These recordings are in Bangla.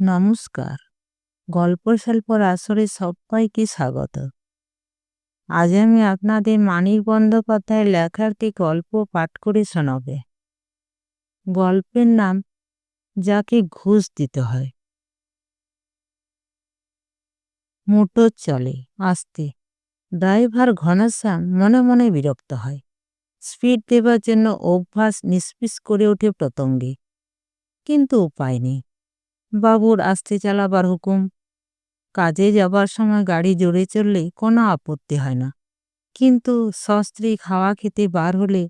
নমস্কার। গল্প স্বল্পর আসরে সবাইকে স্বাগত। আজ আমি আপনাদের মানিক বন্দ্যোপাধ্যায়ের লেখা একটি গল্প পাঠ করে শোনাবে। গল্পের নাম, যাকে ঘুষ দিতে হয়। মোটর চলে, আসতে। ড্রাইভার ঘনশ্যাম মনে মনে বিরক্ত হয়। স্পিড দেবার জন্য অভ্যাস নিষ্পিস করে ওঠে প্রতঙ্গে। কিন্তু উপায় নেই। বাবুর আসতে চালাবার হুকুম। কাজে যাবার সময় গাড়ি জোরে চললে কোনো আপত্তি হয় না। কিন্তু সস্ত্রী খাওয়া খেতে বার হলে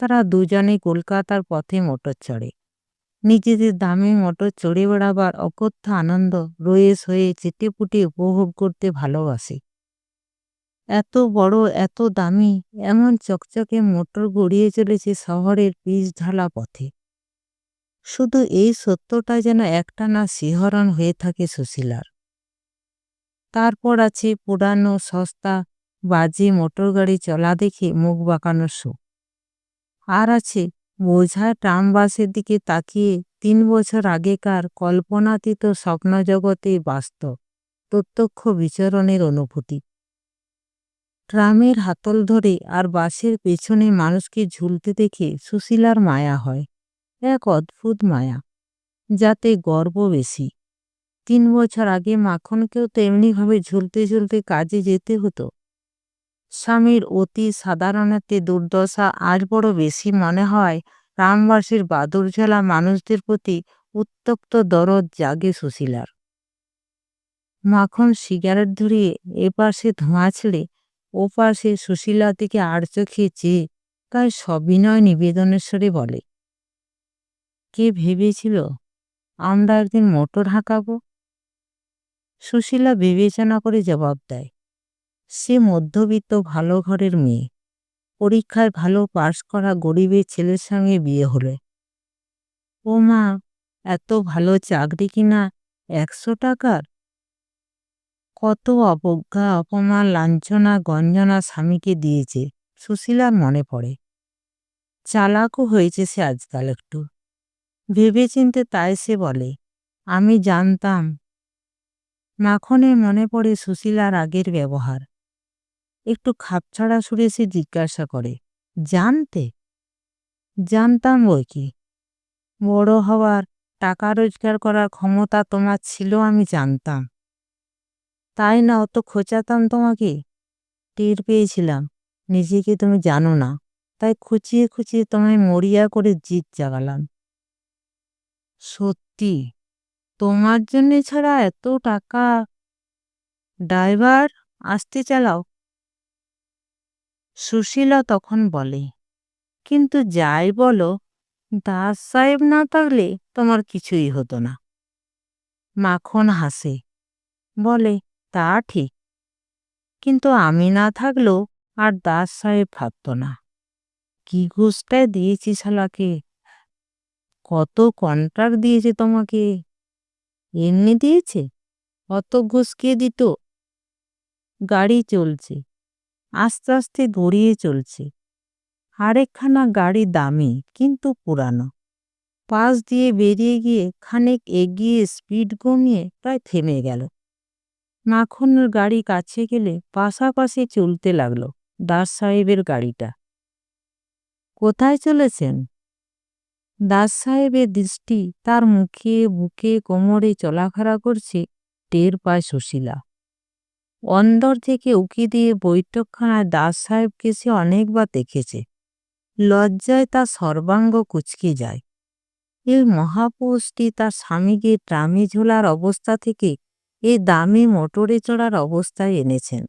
তারা দুজনে কলকাতার পথে মোটর চড়ে। নিজেদের দামে মোটর চড়ে বেড়াবার অকথ্য আনন্দ রয়েস হয়ে চেটেপুটে উপভোগ করতে ভালোবাসে। এত বড়, এত দামি, এমন চকচকে মোটর গড়িয়ে চলেছে শহরের পিচ ঢালা পথে। শুধু এই সত্যটা যেন একটানা শিহরণ হয়ে থাকে সুশীলার। তারপর আছে পুরানো, সস্তা, বাজে মোটর গাড়ি চলা দেখে মুখ বাঁকানোর শোক আর আছে বোঝা ট্রাম বাসের দিকে তাকিয়ে তিন বছর আগেকার কল্পনাতীত স্বপ্ন জগতে বাস্তব প্রত্যক্ষ বিচরণের অনুভূতি। ট্রামের হাতল ধরে আর বাসের পেছনে মানুষকে ঝুলতে দেখে সুশীলার মায়া হয়। এক অদ্ভুত মায়া, যাতে গর্ব বেশি। তিন বছর আগে মাখনকেও তো এমনিভাবে ঝুলতে ঝুলতে কাজে যেতে হতো। স্বামীর অতি সাধারণতে দুর্দশা আজ বড় বেশি মনে হয় রামবাসীর বাদুরঝালা মানুষদের প্রতি উত্তপ্ত দরদ জাগে সুশীলার। মাখন সিগারেট ধরিয়ে এপাশে ধোঁয়া ছেড়ে ওপাশে সুশীলা দিকে আর চোখে চেয়ে তাই সবিনয় নিবেদনেশ্বরে বলে। কে ভেবেছিল আমরা একদিন মোটর হাঁকাবো? সুশীলা বিবেচনা করে জবাব দেয়, সে মধ্যবিত্ত ভালো ঘরের মেয়ে। পরীক্ষায় ভালো পাশ করা গরিবের ছেলের সঙ্গে বিয়ে হলে। ও মা, এত ভালো চাকরি কিনা একশো টাকার? কত অবজ্ঞা, অপমান, লাঞ্ছনা, গঞ্জনা স্বামীকে দিয়েছে, সুশীলার মনে পড়ে। চালাকও হয়েছে সে আজকাল একটু। ভেবেচিন্তে তাই সে বলে, আমি জানতাম। মাখনে মনে পড়ে সুশীলার আগের ব্যবহার। একটু খাপছাড়া সুরে সে জিজ্ঞাসা করে, জানতে? জানতাম বই কি? বড় হওয়ার, টাকা রোজগার করার ক্ষমতা তোমার ছিল, আমি জানতাম। তাই না, অত খোঁচাতাম তোমাকে? টের পেয়েছিলাম, নিজেকে তুমি জানো না, তাই খুঁচিয়ে খুঁচিয়ে তোমায় মরিয়া করে জিত জাগালাম। সত্যি? তোমার জন্য ছাড়া এত টাকা ড্রাইভার আসতে চালাও। সুশীলা তখন বলে, কিন্তু যাই বলো, দাস সাহেব না থাকলে তোমার কিছুই হতো না। মাখন হাসে, বলে, তা ঠিক। কিন্তু আমি না থাকলেও আর দাস সাহেব ভাবত না। কি ঘুষটায় দিয়েছি শালাকে? কত কন্ট্রাক্ট দিয়েছে তোমাকে? এমনি দিয়েছে? অত ঘুষ কে দিত? গাড়ি চলছে, আস্তে আস্তে গড়িয়ে চলছে। আরেকখানা গাড়ি দামি, কিন্তু পুরানো। পাশ দিয়ে বেরিয়ে গিয়ে খানিক এগিয়ে স্পিড কমিয়ে প্রায় থেমে গেল। মাখনের গাড়ি কাছে গেলে পাশাপাশি চলতে লাগল দাস সাহেবের গাড়িটা। কোথায় চলেছেন? দাস সাহেবের দৃষ্টি তার মুখে বুকে কোমরে চলাফেরা করছে, টের পায় সুশীলা। অন্দর থেকে উকি দিয়ে বৈঠকখানায় দাস সাহেবকে সে অনেকবার দেখেছে। লজ্জায় তার সর্বাঙ্গ কুচকে যায়। এই মহাপুরুষটি তার স্বামীকে ট্রামে ঝোলার অবস্থা থেকে এ দামি মোটরে চড়ার অবস্থায় এনেছেন।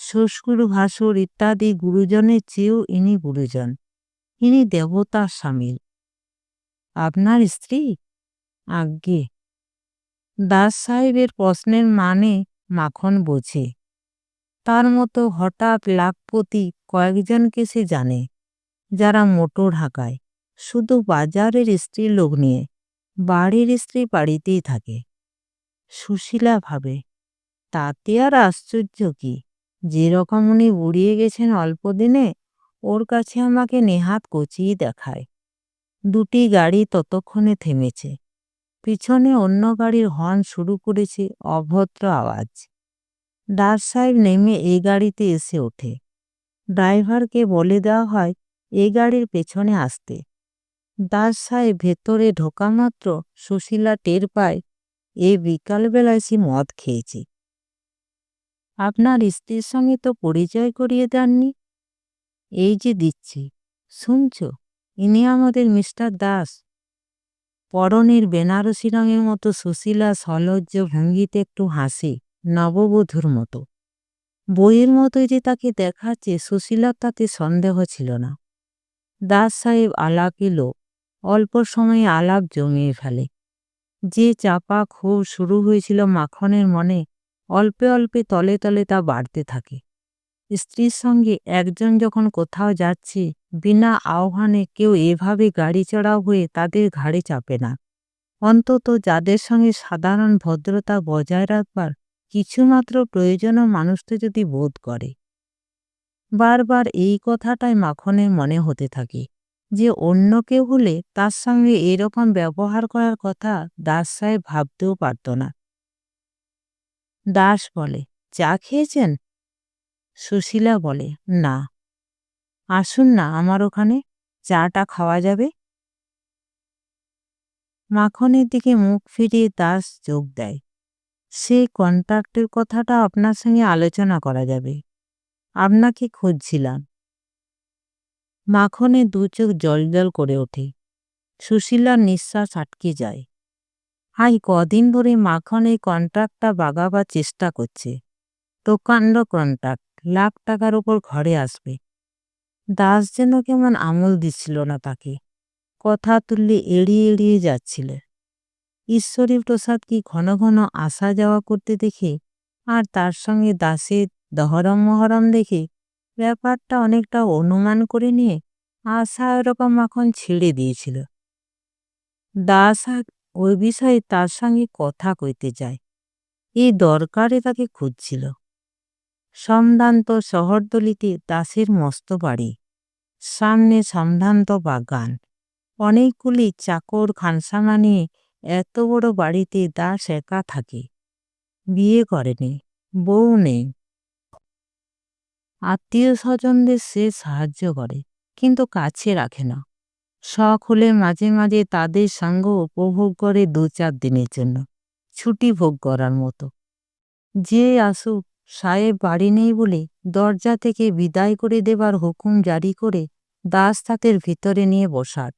শ্বশুর, ভাসুর ইত্যাদি গুরুজনের চেয়েও ইনি গুরুজন। ইনি দেবতার সামিল আপনার স্ত্রী? আজ্ঞে। দাস সাহেবের প্রশ্নের মানে মাখন বোঝে। তার মতো হঠাৎ লাখপতি কয়েকজনকে সে জানে, যারা মোটর হাঁকায় শুধু বাজারের স্ত্রী লোক নিয়ে, বাড়ির স্ত্রী বাড়িতেই থাকে। সুশীলা ভাবে, তাতে আর আশ্চর্য কি? যেরকম উনি উড়িয়ে গেছেন অল্প দিনে, ওর কাছে আমাকে নেহাত কচিয়ে দেখায়। দুটি গাড়ি ততক্ষণে থেমেছে। পিছনে অন্য গাড়ির হর্ন শুরু করেছে অভদ্র আওয়াজ। ডার সাহেব নেমে এই গাড়িতে এসে ওঠে। ড্রাইভারকে বলে দেওয়া হয় এই গাড়ির পেছনে আসতে। দাস সাহেব ভেতরে ঢোকা মাত্র সুশীলা টের পায়, এ বিকালবেলায় সে মদ খেয়েছে। আপনার স্ত্রীর সঙ্গে তো পরিচয় করিয়ে দেননি? এই যে দিচ্ছি। শুনছ? ইনি আমাদের মিস্টার দাস। পরনের বেনারসি রঙের মতো সুশীলা সলজ্জ ভঙ্গিতে একটু হাসি, নববধূর মতো। বইয়ের মতোই যে তাকে দেখাচ্ছে, সুশীলার তাতে সন্দেহ ছিল না। দাস সাহেব আলাপি লোক অল্প সময়ে আলাপ জমিয়ে ফেলে। যে চাপা ক্ষোভ শুরু হয়েছিল মাখনের মনে, অল্পে অল্পে তলে তলে তা বাড়তে থাকে। স্ত্রীর সঙ্গে একজন যখন কোথাও যাচ্ছে বিনা আহ্বানে কেউ এভাবে গাড়ি চড়াও হয়ে তাদের ঘাড়ে চাপে না। অন্তত যাদের সঙ্গে সাধারণ ভদ্রতা বজায় রাখবার কিছুমাত্র প্রয়োজনও মানুষটা যদি বোধ করে। বারবার এই কথাটাই মাখনের মনে হতে থাকে যে অন্য কেউ হলে তার সঙ্গে এরকম ব্যবহার করার কথা দাস সাহেব ভাবতেও পারত না। দাস বলে, চা খেয়েছেন? সুশীলা বলে, না। আসুন না, আমার ওখানে চাটা খাওয়া যাবে। মাখনের দিকে মুখ ফিরিয়ে দাস যোগ দেয়। সেই কন্ট্রাক্টের কথাটা আপনার সঙ্গে আলোচনা করা যাবে। আপনাকে খুঁজছিলাম। মাখনে দু চোখ জল করে ওঠে। সুশীলার নিঃশ্বাস আটকে যায়। হাই কদিন ধরে মাখন এই কন্ট্রাক্টটা বাগাবার চেষ্টা করছে। প্রকাণ্ড কন্ট্রাক্ট লাখ টাকার ওপর ঘরে আসবে। দাস যেন কেমন আমল দিচ্ছিল না তাকে। কথা তুললে এড়িয়ে এড়িয়ে যাচ্ছিল। ঈশ্বরী প্রসাদ কি ঘন ঘন আসা যাওয়া করতে দেখে আর তার সঙ্গে দাসের দহরম মহরম দেখে ব্যাপারটা অনেকটা অনুমান করে নিয়ে আশা এরকম এখন ছেড়ে দিয়েছিল। দাস ওই বিষয়ে তার সঙ্গে কথা কইতে যায়। এই দরকারে তাকে খুঁজছিল। সম্ভ্রান্ত শহরদলিতে দাসের মস্ত বাড়ি। সামনে সম্ভ্রান্ত বাগান। অনেকগুলি চাকর খানসামা নিয়ে এত বড় বাড়িতে দাস একা থাকে। বিয়ে করেনি, বউ নেই। আত্মীয় স্বজনদের সে সাহায্য করে, কিন্তু কাছে রাখে না। শখ হলে মাঝে মাঝে তাদের সঙ্গ উপভোগ করে দু চার দিনের জন্য। ছুটি ভোগ করার মতো। যে আসুক সাহেব বাড়ি নেই বলে দরজা থেকে বিদায় করে দেবার হুকুম জারি করে দাস তাদের ভিতরে নিয়ে বসার।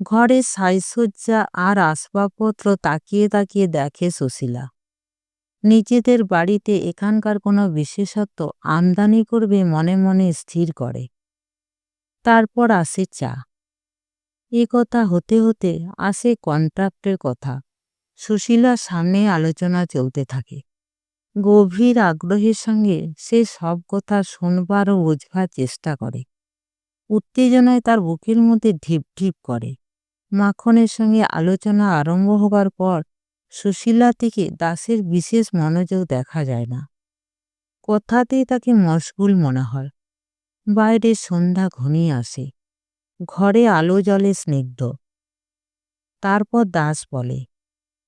ঘরে সাজসজ্জা আর আসবাবপত্র তাকিয়ে তাকিয়ে দেখে সুশীলা। নিজেদের বাড়িতে এখানকার কোনো বিশেষত্ব আমদানি করবে মনে মনে স্থির করে। তারপর আসে চা। এ কথা হতে হতে আসে কন্ট্রাক্টের কথা। সুশীলার সামনে আলোচনা চলতে থাকে। গভীর আগ্রহের সঙ্গে সে সব কথা শুনবার ও বোঝবার চেষ্টা করে। উত্তেজনায় তার বুকের মধ্যে ঢিপ ঢিপ করে। মাখনের সঙ্গে আলোচনা আরম্ভ হবার পর সুশীলা থেকে দাসের বিশেষ মনোযোগ দেখা যায় না। কথাতেই তাকে মশগুল মনে হয়। বাইরে সন্ধ্যা ঘনিয়ে আসে। ঘরে আলো জলে স্নিগ্ধ। তারপর দাস বলে,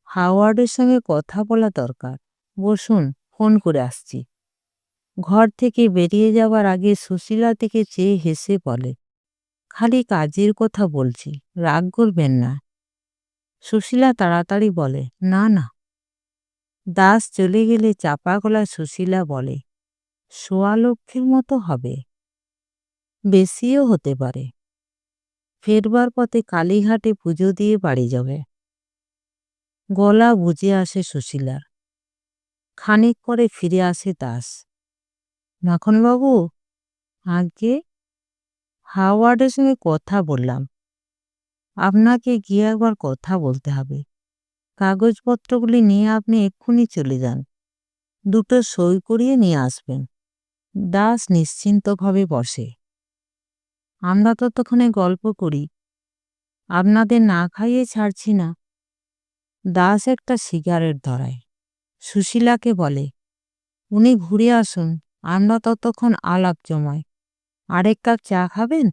হাওয়ার্ডের সঙ্গে কথা বলা দরকার। বসুন। ফোন করে আসছি। ঘর থেকে বেরিয়ে যাওয়ার আগে সুশীলা থেকে চেয়ে হেসে বলে, খালি কাজের কথা বলছি, রাগ করবেন না। সুশীলা তাড়াতাড়ি বলে, না না। দাস চলে গেলে চাপা গলা সুশীলা বলে সোয়া লক্ষের মতো হবে। বেশিও হতে পারে। ফেরবার পথে কালীঘাটে পুজো দিয়ে বাড়ি যাবে। গলা বুঝে আসে সুশীলার। খানিক পরে ফিরে আসে দাস। মাখনবাবু আগে হাওয়ার্ডের সঙ্গে কথা বললাম। আপনাকে গিয়ে একবার কথা বলতে হবে। কাগজপত্রগুলি নিয়ে আপনি এক্ষুনি চলে যান। দুটো সই করিয়ে নিয়ে আসবেন। দাস নিশ্চিন্তভাবে বসে। আমরা ততক্ষণে গল্প করি। আপনাদের না খাইয়ে ছাড়ছি না। দাস একটা সিগারেট ধরায়। সুশীলাকে বলে, উনি ঘুরে আসুন, আমরা ততক্ষণ আলাপ জমাই। আরেক কাপ চা খাবেন?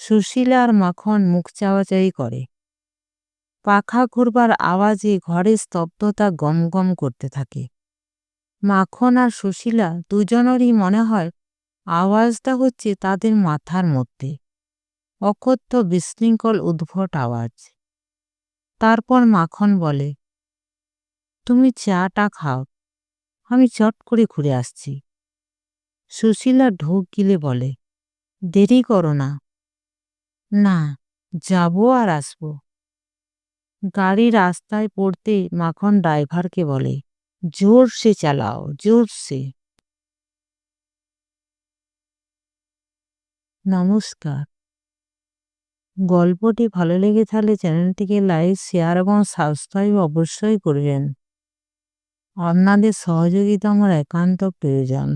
সুশীলা আর মাখন মুখ চাওয়াচাই করে। পাখা ঘুরবার আওয়াজে ঘরের স্তব্ধতা গম গম করতে থাকে। মাখন আর সুশীলা দুজনেরই মনে হয় আওয়াজটা হচ্ছে তাদের মাথার মধ্যে। অকথ্য বিশৃঙ্খল উদ্ভট আওয়াজ। তারপর মাখন বলে তুমি চাটা খাও। আমি চট করে ঘুরে আসছি। সুশীলা ঢোক গিলে বলে, দেরি করো না। না, যাব আর আসব। গাড়ি রাস্তায় পড়তে মাখন ড্রাইভারকে বলে, জোর সে চালাও, জোর সে। নমস্কার। গল্পটি ভালো লেগে থাকলে চ্যানেলটিকে লাইক, শেয়ার এবং সাবস্ক্রাইব অবশ্যই করবেন। আপনাদের সহযোগিতা আমার একান্ত প্রয়োজন।